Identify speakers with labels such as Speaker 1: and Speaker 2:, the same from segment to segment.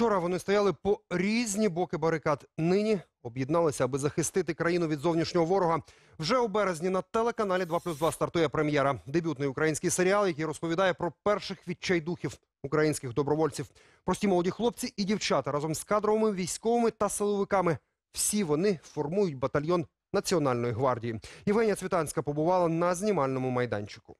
Speaker 1: Вчора вони стояли по різні боки барикад. Нині об'єдналися, аби захистити країну від зовнішнього ворога. Вже у березні на телеканалі 2 плюс 2 стартує прем'єра. Дебютний український серіал, який розповідає про перших відчайдухів українських добровольців. Прості молоді хлопці і дівчата разом з кадровими військовими та силовиками. Всі вони формують батальйон Національної гвардії. Євгенія Цвітанська побувала на знімальному майданчику.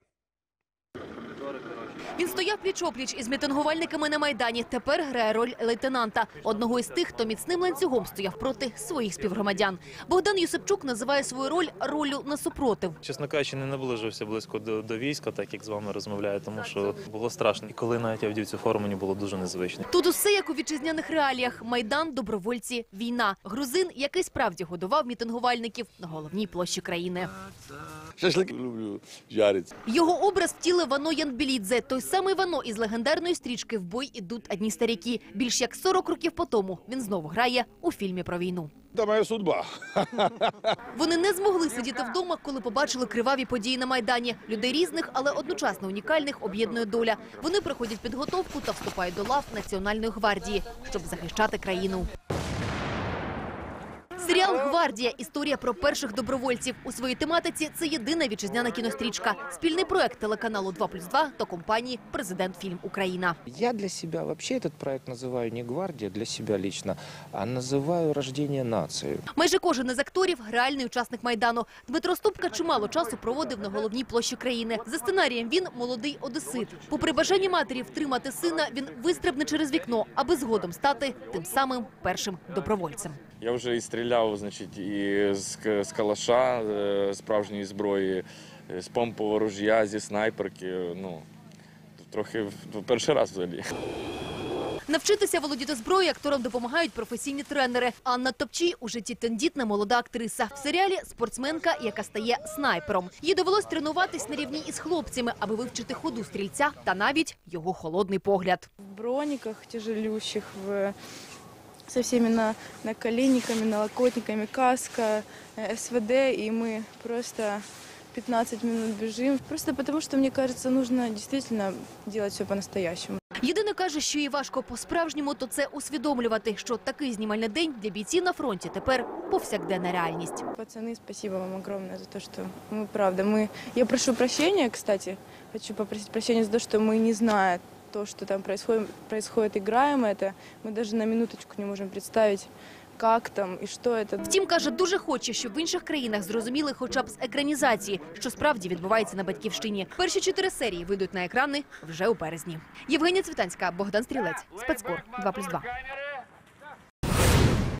Speaker 2: Він стояв пліч-опліч із мітингувальниками на Майдані. Тепер грає роль лейтенанта. Одного із тих, хто міцним ланцюгом стояв проти своїх співгромадян. Богдан Юсипчук називає свою роль ролю на супротив.
Speaker 3: Чесно кажучи, не наближився близько до, до війська, так як з вами розмовляю, тому що було страшно. І коли навіть я вдів цю форму, мені було дуже незвично.
Speaker 2: Тут усе як у вітчизняних реаліях. Майдан, добровольці, війна. Грузин, який справді годував мітингувальників на головній площі країни.
Speaker 4: Шашлики люблю жарити.
Speaker 2: Його образ втілив Вано Янбелідзе. Той самий Вано із легендарної стрічки «В бой ідуть одні старіки». Більш як 40 років по тому він знову грає у фільмі про війну.
Speaker 4: Це моя судьба.
Speaker 2: Вони не змогли сидіти вдома, коли побачили криваві події на майдані. Людей різних, але одночасно унікальних об'єднує доля. Вони проходять підготовку та вступають до лав Національної гвардії, щоб захищати країну. Серіал Гвардія історія про перших добровольців у своїй тематиці. Це єдина вітчизняна кінострічка. Спільний проект телеканалу 2+,2 та компанії Президент Фільм Україна.
Speaker 5: Я для себя вообще этот проект называю не гвардия для себя лично, а называю рождение нации.
Speaker 2: Майже кожен із акторів реальний учасник майдану. Дмитро Ступка чимало часу проводив на головній площі країни. За сценарієм він молодий одесит. Попри бажання матері втримати сина, він вистрибне через вікно, аби згодом стати тим самим першим добровольцем.
Speaker 6: Я вже і стріляв, значить, і з, з калаша е, справжньої зброї, е, з помпового ружя, зі снайперки. Ну, трохи в- перший раз взагалі.
Speaker 2: Навчитися володіти зброєю акторам допомагають професійні тренери. Анна Топчій у житті тендітна молода актриса. В серіалі спортсменка, яка стає снайпером. Їй довелось тренуватись на рівні із хлопцями, аби вивчити ходу стрільця та навіть його холодний погляд.
Speaker 7: в брониках тяжелющих, в, со всеми на, наколенниками, налокотниками, каска, э, СВД, и мы просто 15 минут бежим. Просто потому, что, мне кажется, нужно действительно делать все по-настоящему.
Speaker 2: Єдине каже, що їй важко по-справжньому, то це усвідомлювати, що такий знімальний день для бійців на фронті тепер повсякденна реальність.
Speaker 7: Пацаны, спасибо вам огромное за то, что мы, правда, мы... Я прошу прощения, кстати, хочу попросить прощения за то, что мы, не зная то, что там происходит, происходит играем это, мы даже на минуточку не можем представить, как там и что это.
Speaker 2: Втім, каже, дуже хоче, щоб в інших країнах зрозуміли хоча б з екранізації, що справді відбувається на батьківщині. Перші чотири серії вийдуть на екрани вже у березні. Євгенія Цвітанська, Богдан Стрілець, спецкор 2+,2.